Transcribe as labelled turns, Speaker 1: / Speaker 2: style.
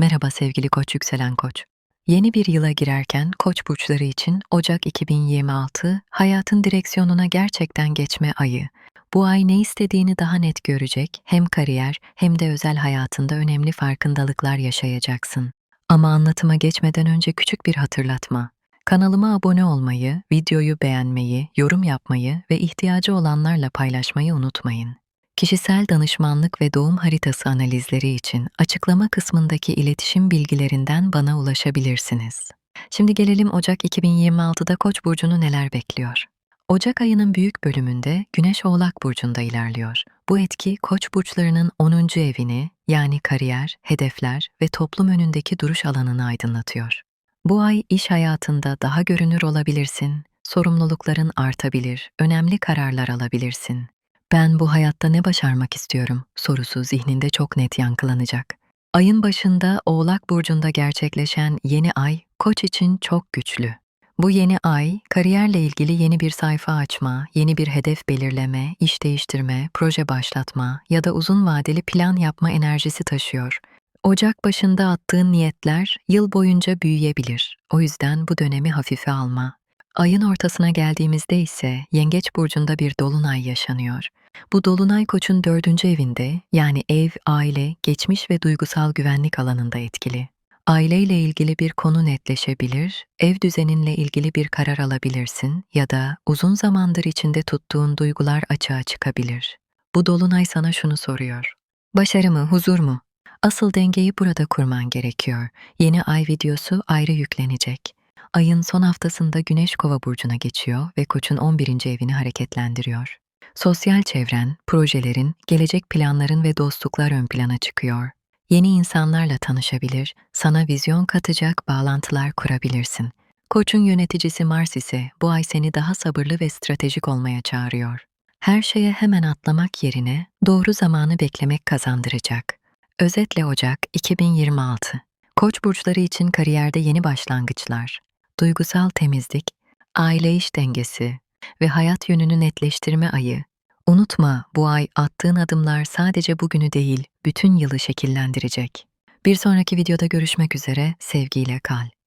Speaker 1: Merhaba sevgili Koç yükselen Koç. Yeni bir yıla girerken Koç burçları için Ocak 2026 hayatın direksiyonuna gerçekten geçme ayı. Bu ay ne istediğini daha net görecek, hem kariyer hem de özel hayatında önemli farkındalıklar yaşayacaksın. Ama anlatıma geçmeden önce küçük bir hatırlatma. Kanalıma abone olmayı, videoyu beğenmeyi, yorum yapmayı ve ihtiyacı olanlarla paylaşmayı unutmayın. Kişisel danışmanlık ve doğum haritası analizleri için açıklama kısmındaki iletişim bilgilerinden bana ulaşabilirsiniz. Şimdi gelelim Ocak 2026'da Koç burcunu neler bekliyor? Ocak ayının büyük bölümünde Güneş Oğlak burcunda ilerliyor. Bu etki Koç burçlarının 10. evini yani kariyer, hedefler ve toplum önündeki duruş alanını aydınlatıyor. Bu ay iş hayatında daha görünür olabilirsin, sorumlulukların artabilir, önemli kararlar alabilirsin. Ben bu hayatta ne başarmak istiyorum sorusu zihninde çok net yankılanacak. Ayın başında Oğlak burcunda gerçekleşen yeni ay Koç için çok güçlü. Bu yeni ay kariyerle ilgili yeni bir sayfa açma, yeni bir hedef belirleme, iş değiştirme, proje başlatma ya da uzun vadeli plan yapma enerjisi taşıyor. Ocak başında attığın niyetler yıl boyunca büyüyebilir. O yüzden bu dönemi hafife alma. Ayın ortasına geldiğimizde ise Yengeç burcunda bir dolunay yaşanıyor. Bu dolunay koçun dördüncü evinde yani ev, aile, geçmiş ve duygusal güvenlik alanında etkili. Aileyle ilgili bir konu netleşebilir, ev düzeninle ilgili bir karar alabilirsin ya da uzun zamandır içinde tuttuğun duygular açığa çıkabilir. Bu dolunay sana şunu soruyor. Başarı mı, huzur mu? Asıl dengeyi burada kurman gerekiyor. Yeni ay videosu ayrı yüklenecek. Ayın son haftasında Güneş Kova burcuna geçiyor ve Koç'un 11. evini hareketlendiriyor. Sosyal çevren, projelerin, gelecek planların ve dostluklar ön plana çıkıyor. Yeni insanlarla tanışabilir, sana vizyon katacak bağlantılar kurabilirsin. Koç'un yöneticisi Mars ise bu ay seni daha sabırlı ve stratejik olmaya çağırıyor. Her şeye hemen atlamak yerine doğru zamanı beklemek kazandıracak. Özetle Ocak 2026. Koç burçları için kariyerde yeni başlangıçlar, duygusal temizlik, aile iş dengesi ve hayat yönünü netleştirme ayı. Unutma, bu ay attığın adımlar sadece bugünü değil, bütün yılı şekillendirecek. Bir sonraki videoda görüşmek üzere, sevgiyle kal.